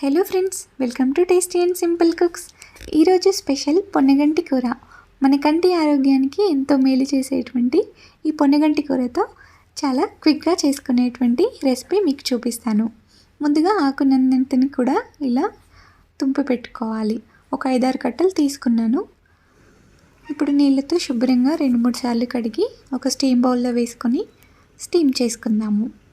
Hello friends welcome to tasty and simple cooks ఈరోజు special పొన్నగంటి కూర. మన కంటి ఆరోగ్యానికి ఎంతో మేలు చేసేటువంటి ఈ పొన్నగంటి కూరతో చాలా క్విక్గా చేసుకునేటువంటి రెసిపీ మీకు చూపిస్తాను. ముందుగా ఆకునంతని కూడా ఇలా తుంపి పెట్టుకోవాలి. ఒక ఐదారు కట్టలు తీసుకున్నాను. ఇప్పుడు నీళ్ళతో శుభ్రంగా రెండు మూడు సార్లు కడిగి ఒక స్టీమ్ బౌల్లో వేసుకొని స్టీమ్ చేసుకుందాము.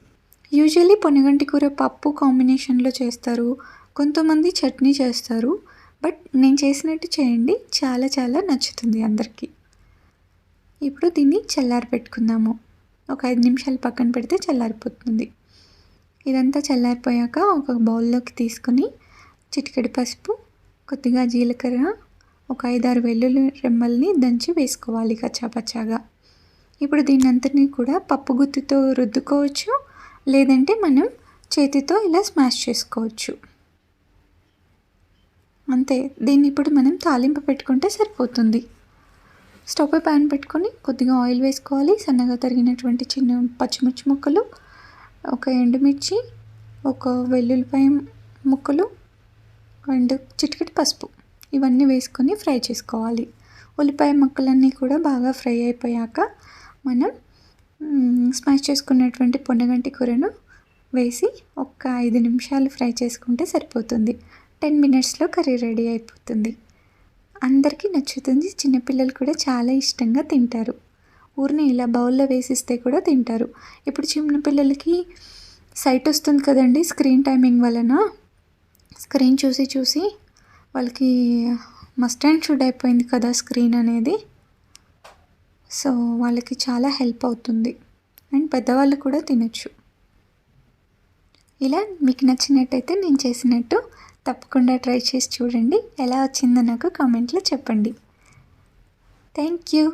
యూజువల్లీ పొనగంటి కూర పప్పు కాంబినేషన్లో చేస్తారు. కొంతమంది చట్నీ చేస్తారు. బట్ నేను చేసినట్టు చేయండి. చాలా చాలా నచ్చుతుంది అందరికీ. ఇప్పుడు దీన్ని చల్లారి పెట్టుకుందాము. ఒక ఐదు నిమిషాలు పక్కన పెడితే చల్లారిపోతుంది. ఇదంతా చల్లారిపోయాక ఒక బౌల్లోకి తీసుకొని చిటికెడు పసుపు కొద్దిగా జీలకర్ర ఒక ఐదారు వెల్లుల్లి రెమ్మల్ని దంచి వేసుకోవాలి కచ్చాపచ్చాగా. ఇప్పుడు దీని అంతటినీ కూడా పప్పు గుత్తితో రుద్దుకోవచ్చు. లేదంటే మనం చేతితో ఇలా స్మాష్ చేసుకోవచ్చు. అంతే దీన్ని ఇప్పుడు మనం తాలింపు పెట్టుకుంటే సరిపోతుంది. స్టవ్ పై ప్యాన్ పెట్టుకొని కొద్దిగా ఆయిల్ వేసుకోవాలి. సన్నగా తరిగినటువంటి చిన్న పచ్చిమిర్చి ముక్కలు ఒక ఎండుమిర్చి ఒక వెల్లుల్లిపాయ ముక్కలు అండ్ చిటికెట్ పసుపు. ఇవన్నీ వేసుకొని ఫ్రై చేసుకోవాలి. ఉల్లిపాయ ముక్కలన్నీ కూడా బాగా ఫ్రై అయిపోయాక మనం స్మాష్ చేసుకున్నటువంటి పొన్నగంటి కూరను వేసి ఒక ఐదు నిమిషాలు ఫ్రై చేసుకుంటే సరిపోతుంది. టెన్ మినిట్స్లో కర్రీ రెడీ అయిపోతుంది. అందరికీ నచ్చుతుంది. చిన్నపిల్లలు కూడా చాలా ఇష్టంగా తింటారు. ఊరిని ఇలా బౌల్లో వేసిస్తే కూడా తింటారు. ఇప్పుడు చిన్నపిల్లలకి సైట్ వస్తుంది కదండి స్క్రీన్ టైమింగ్ వలన. స్క్రీన్ చూసి చూసి వాళ్ళకి మస్ట్ అండ్ షుడ్ అయిపోయింది కదా స్క్రీన్ అనేది. సో వాళ్ళకి చాలా హెల్ప్ అవుతుంది. అండ్ పెద్దవాళ్ళు కూడా తినచ్చు. ఇలా మీకు నచ్చినట్టయితే నేను చేసినట్టు తప్పకుండా ట్రై చేసి చూడండి. ఎలా వచ్చిందో నాకు కామెంట్లో చెప్పండి. Thank you.